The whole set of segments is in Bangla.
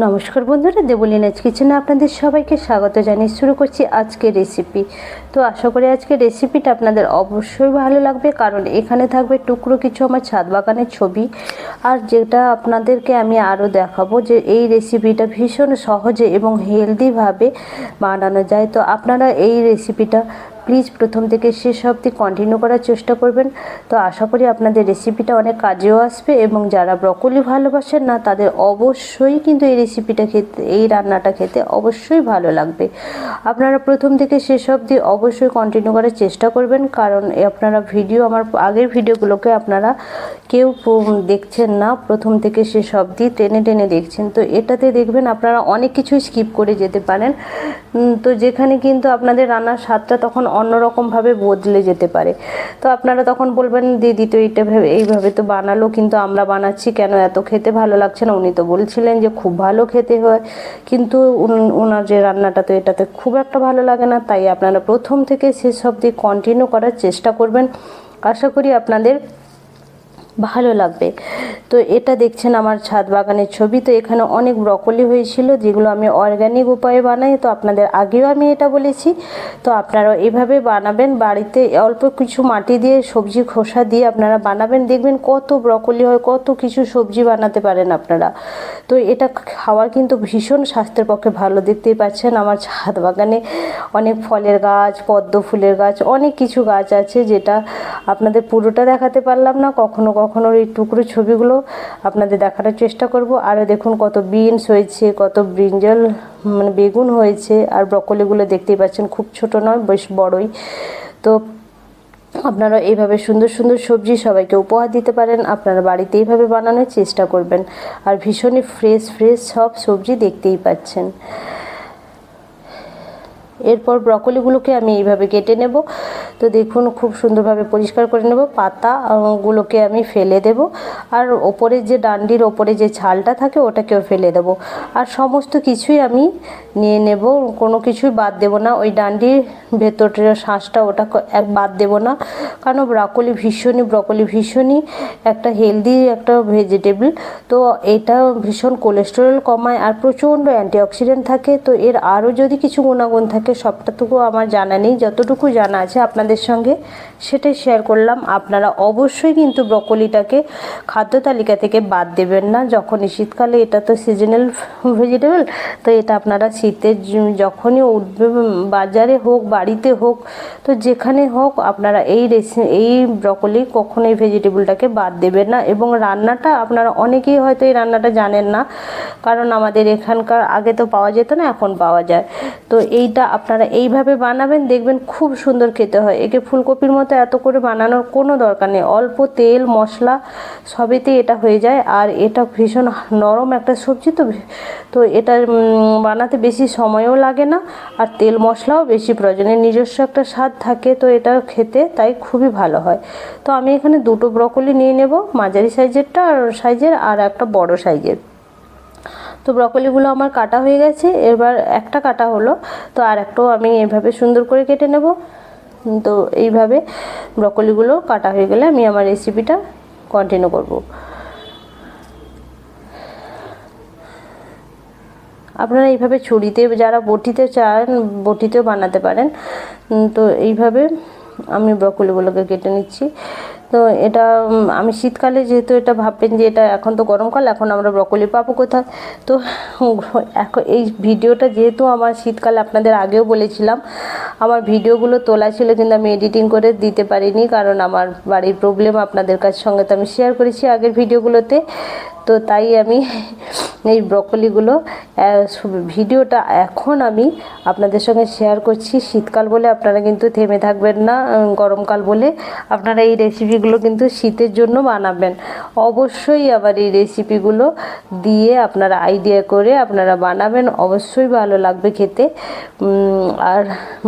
নমস্কার বন্ধুরা দেবলিনাজ কিচেনে আপনাদের সবাইকে স্বাগত জানিয়ে শুরু করছি আজকের রেসিপি তো আশা করি আজকের রেসিপিটা আপনাদের অবশ্যই ভালো লাগবে, কারণ এখানে থাকবে টুকরো কিছু আমার ছাদ বাগানের ছবি। আর যেটা আপনাদেরকে আমি আরও দেখাবো যে এই রেসিপিটা ভীষণ সহজে এবং হেলদিভাবে বানানো যায়। তো আপনারা এই রেসিপিটা প্লিজ প্রথম থেকে শেষ অবধি কন্টিনিউ করার চেষ্টা করবেন। তো আশা করি আপনাদের রেসিপিটা অনেক কাজেও আসবে এবং যারা ব্রকলি ভালোবাসেন না, তাদের অবশ্যই কিন্তু এই রেসিপিটা খেতে, এই রান্নাটা খেতে অবশ্যই ভালো লাগবে। আপনারা প্রথম থেকে শেষ অবধি অবশ্যই কন্টিনিউ করার চেষ্টা করবেন, কারণ আপনারা ভিডিও আমার আগের ভিডিওগুলোকে আপনারা কেউ দেখছেন না, প্রথম থেকে শেষ অবধি টেনে টেনে দেখছেন। তো এটাতে দেখবেন আপনারা অনেক কিছুই স্কিপ করে যেতে পারেন। তো যেখানে কিন্তু আপনাদের রান্নার স্বাদটা তখন অন্যরকমভাবে বদলে যেতে পারে। তো আপনারা তখন বলবেন, দিদি তো এইটা ভেবে, এইভাবে তো বানালো, কিন্তু আমরা বানাচ্ছি কেন? এত খেতে ভালো লাগছে না। উনি তো বলছিলেন যে, খুব ভালো খেতে হয়। কিন্তু ওনার যে রান্নাটা, তো এটাতে খুব একটা ভালো লাগে না। তাই আপনারা প্রথম থেকে শেষ অবধি কন্টিনিউ করার চেষ্টা করবেন। আশা করি আপনাদের ভালো লাগবে। তো এটা দেখছেন আমার ছাদ বাগানের ছবি। তো এখানে অনেক ব্রকলি হয়েছিল, যেগুলো আমি অর্গ্যানিক উপায়ে বানাই। তো আপনাদের আগেও আমি এটা বলেছি। তো আপনারা এভাবে বানাবেন। বাড়িতে অল্প কিছু মাটি দিয়ে সবজি খোসা দিয়ে আপনারা বানাবেন। দেখবেন কত ব্রকলি হয়, কত কিছু সবজি বানাতে পারেন আপনারা। তো এটা খাওয়ার কিন্তু ভীষণ স্বাস্থ্যের পক্ষে ভালো। দেখতেই পাচ্ছেন আমার ছাদ বাগানে অনেক ফলের গাছ, পদ্ম ফুলের গাছ, অনেক কিছু গাছ আছে যেটা আপনাদের পুরোটা দেখাতে পারলাম না, কখনো কখনো এই টুকরো ছবিগুলো আপনাদের দেখানোর চেষ্টা করব। আরও দেখুন কত বিনস হয়েছে, কত ব্রিঞ্জল মানে বেগুন হয়েছে, আর ব্রকলিগুলো দেখতেই পাচ্ছেন খুব ছোট নয়, বেশ বড়ই। তো আপনারা এইভাবে সুন্দর সুন্দর সবজি সবাইকে উপহার দিতে পারেন, আপনারা বাড়িতে এইভাবে বানানোর চেষ্টা করবেন। আর ভীষণই ফ্রেশ ফ্রেশ সব সবজি দেখতেই পাচ্ছেন। এরপর ব্রকলিগুলোকে আমি এইভাবে কেটে নেব। তো দেখুন খুব সুন্দরভাবে পরিষ্কার করে নেব। পাতা আহ, গুলোকে আমি ফেলে দেব। আর ওপরে যে ডান্ডির ওপরে যে ছালটা থাকে ওটাকেও ফেলে দেব। আর সমস্ত কিছুই আমি নিয়ে নেব। কোনো কিছুই বাদ দেব না। ওই ডান্ডির ভেতরের শ্বাসটা ওটা এক বাদ দেব না। কারণ ব্রকলি ভীষণই ব্রকলি ভীষণই একটা হেলদি একটা ভেজিটেবল। তো এটা ভীষণ কোলেস্টেরল কমায় আর প্রচণ্ড অ্যান্টিঅক্সিডেন্ট থাকে। তো এর আরও যদি কিছু গুণাগুণ থাকে সবটাটুকু আমার জানা নেই, যতটুকু জানা আছে আপনাদের সঙ্গে সেটাই শেয়ার করলাম। আপনারা অবশ্যই কিন্তু ব্রকলিটাকে খাদ্য তালিকা থেকে বাদ দেবেন না। যখনই শীতকালে এটা তো সিজনাল ভেজিটেবল তো এটা আপনারা শীতের যখনই উঠবে বাজারে হোক, বাড়িতে হোক, তো যেখানে হোক আপনারা এই রেসি, এই ব্রকলি কখনো এই ভেজিটেবলটাকে বাদ দেবেন না। এবং রান্নাটা আপনারা অনেকেই হয়তো এই রান্নাটা জানেন না, কারণ আমাদের এখানকার আগে তো পাওয়া যেত না, এখন পাওয়া যায়। তো এইটা আপনারা এইভাবে বানাবেন, দেখবেন খুব সুন্দর খেতে হয়। একে ফুলকপির মতো এত করে বানানোর কোনো দরকার নেই। অল্প তেল, মশলা সবেতেই এটা হয়ে যায়। আর এটা ভীষণ নরম একটা সবজি তো তো এটা বানাতে বেশি সময়ও লাগে না আর তেল, মশলাও বেশি প্রয়োজনে। নিজস্ব একটা স্বাদ থাকে তো এটা খেতে, তাই খুবই ভালো হয়। তো আমি এখানে দুটো ব্রকলি নিয়ে নেব, মাঝারি সাইজেরটা আর সাইজের, আর একটা বড় সাইজের। তো ব্রকলিগুলো আমার কাটা হয়ে গেছে। এবার একটা কাটা হলো, তো আর একটাও আমি এভাবে সুন্দর করে কেটে নেব। তো এইভাবে ব্রকলিগুলো কাটা হয়ে গেলে আমি আমার রেসিপিটা কন্টিনিউ করব। আপনারা এইভাবে ছুরিতে যারা বটিতে চান, বটিতেও বানাতে পারেন। তো এইভাবে আমি ব্রকলিগুলোকে কেটে নিচ্ছি। তো এটা আমি শীতকালে যেহেতু এটা ভাববেন যে এটা এখন তো গরমকাল, এখন আমরা ব্রকলি পাবো কোথায়? তো এখন এই ভিডিওটা যেহেতু আমার শীতকালে, আপনাদের আগেও বলেছিলাম, আমার ভিডিওগুলো তোলা ছিল কিন্তু আমি এডিটিং করে দিতে পারিনি কারণ আমার বাড়ির প্রবলেম আপনাদের কাছে সঙ্গে তো আমি শেয়ার করেছি আগের ভিডিওগুলোতে। তো তাই আমি এই ব্রকলিগুলো ভিডিওটা এখন আমি আপনাদের সঙ্গে শেয়ার করছি। শীতকাল বলে আপনারা কিন্তু থেমে থাকবেন না গরমকাল বলে আপনারা এই রেসিপিগুলো কিন্তু শীতের জন্য বানাবেন। অবশ্যই আবার এই রেসিপিগুলো দিয়ে আপনারা আইডিয়া করে আপনারা বানাবেন। অবশ্যই ভালো লাগবে খেতে। আর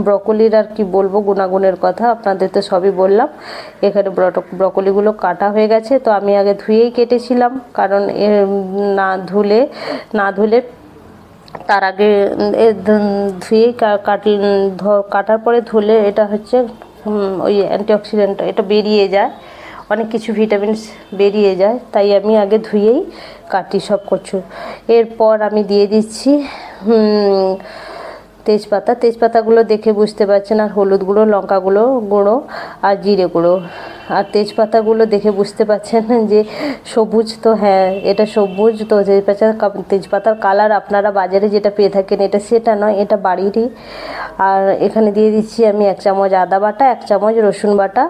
ব্রকলির আর কি বলব, গুণাগুণের কথা আপনাদের তো সবই বললাম। এখানে ব্রকলিগুলো কাটা হয়ে গেছে। তো আমি আগে ধুয়েই কেটেছিলাম। কারণ না ধুলে না ধুলে তার আগে ধুয়ে কাটল কাটার পরে ধুলে এটা হচ্ছে ওই অ্যান্টিঅক্সিডেন্ট এটা বেরিয়ে যায়। অনেক কিছু ভিটামিনস বেরিয়ে যায়। তাই আমি আগে ধুয়েই কাটি সব কচু। এরপর আমি দিয়ে দিচ্ছি তেজপাতা। তেজপাতাগুলো দেখে বুঝতে পারছেন, আর হলুদ গুঁড়ো, লঙ্কা গুঁড়ো গুঁড়ো, আর জিরে গুঁড়ো। আর তেজপাতাগুলো দেখে বুঝতে পারছেন যে সবুজ তো হ্যাঁ এটা সবুজ তো তেজপাতা তেজপাতার কালার আপনারা বাজারে যেটা পেয়ে থাকেন এটা সেটা নয়, এটা বাড়িরই। আর এখানে দিয়ে দিচ্ছি আমি এক চামচ আদা বাটা, এক চামচ রসুন বাটা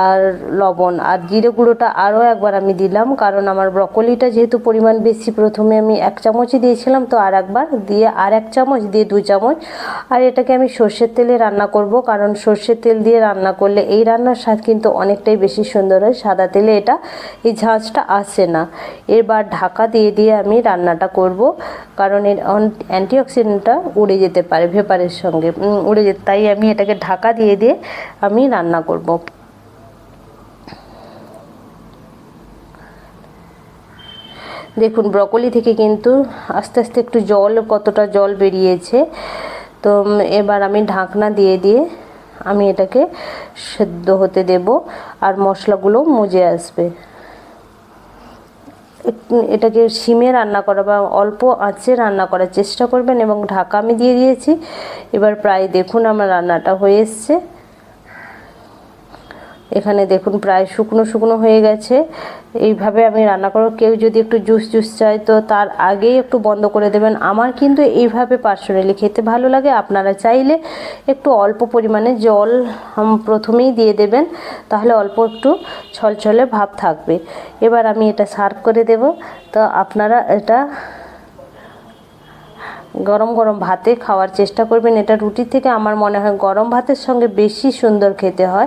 আর লবণ। আর জিরে গুঁড়োটা আরও একবার আমি দিলাম, কারণ আমার ব্রকলিটা যেহেতু পরিমাণ বেশি, প্রথমে আমি এক চামচই দিয়েছিলাম, তো আর একবার দিয়ে আর এক চামচ, দিয়ে দু চামচ। আর এটাকে আমি সর্ষের তেলে রান্না করব, কারণ সর্ষের তেল দিয়ে রান্না করলে এই রান্নার স্বাদ কিন্তু অনেকটাই বেশি সুন্দর হয়, সাদা তেলে এটা, এই ঝাঁঝটা আসে না। এবার ঢাকা দিয়ে দিয়ে আমি রান্নাটা করব, কারণ এর অ্যান্টিঅক্সিডেন্টটা উড়ে যেতে পারে ভেপারের সঙ্গে উড়ে যেতে, তাই আমি এটাকে ঢাকা দিয়ে দিয়ে আমি রান্না করব। দেখুন, ব্রকলি থেকে কিন্তু আস্তে আস্তে একটু জল, কতটা জল বেরিয়েছে, তো এবার আমি ঢাকনা দিয়ে দিয়ে আমি এটাকে সেদ্ধ হতে দেব আর মশলাগুলো মজে আসবে। এটাকে সিমে রান্না করা বা অল্প আঁচে রান্না করার চেষ্টা করবেন এবং ঢাকা আমি দিয়ে দিয়েছি। এবার প্রায় দেখুন আমার রান্নাটা হয়ে এসছে। এখানে দেখুন প্রায় শুকনো শুকনো হয়ে গেছে। এইভাবে আমি রান্না করব। কেউ যদি একটু জুস জুস চায়, তো তার আগেই একটু বন্ধ করে দেবেন। আমার কিন্তু এইভাবে পার্সোনালি খেতে ভালো লাগে। আপনারা চাইলে একটু অল্প পরিমাণে জল প্রথমেই দিয়ে দেবেন। তাহলে অল্প একটু ছলছলে ভাব থাকবে। এবার আমি এটা সার্ভ করে দেব। তো আপনারা এটা গরম গরম ভাতে খাওয়ার চেষ্টা করবেন। এটা রুটির থেকে আমার মনে হয় গরম ভাতের সঙ্গে বেশি সুন্দর খেতে হয়।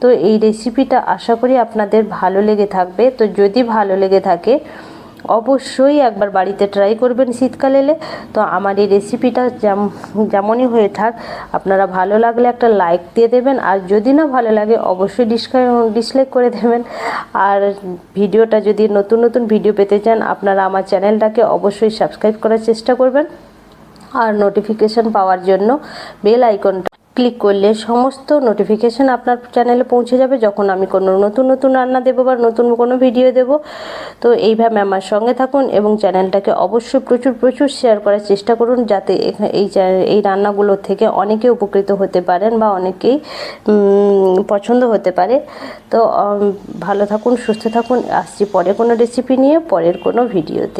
তো এই রেসিপিটা আশা করি আপনাদের ভালো লেগে থাকবে। তো যদি ভালো লেগে থাকে, অবশ্যই একবার বাড়িতে ট্রাই করবেন শীতকাল এলে। তো আমার এই রেসিপিটা যেম- যেমনই হয়ে থাক, আপনারা ভালো লাগলে একটা লাইক দিয়ে দেবেন। আর যদি না ভালো লাগে, অবশ্যই ডিসলাইক করে দেবেন। আর ভিডিওটা যদি নতুন নতুন ভিডিও পেতে চান, আপনারা আমার চ্যানেলটাকে অবশ্যই সাবস্ক্রাইব করার চেষ্টা করবেন। আর নোটিফিকেশন পাওয়ার জন্য বেল আইকনটা ক্লিক করলে সমস্ত নোটিফিকেশান আপনার চ্যানেলে পৌঁছে যাবে। যখন আমি কোনো নতুন নতুন রান্না দেবো বা নতুন কোনো ভিডিও দেব, তো এইভাবে আমার সঙ্গে থাকুন এবং চ্যানেলটাকে অবশ্যই প্রচুর প্রচুর শেয়ার করার চেষ্টা করুন যাতে এই এই রান্নাগুলো থেকে অনেকে উপকৃত হতে পারেন বা অনেকেই পছন্দ হতে পারে। তো ভালো থাকুন, সুস্থ থাকুন। আসছি পরে কোনো রেসিপি নিয়ে, পরের কোনো ভিডিওতে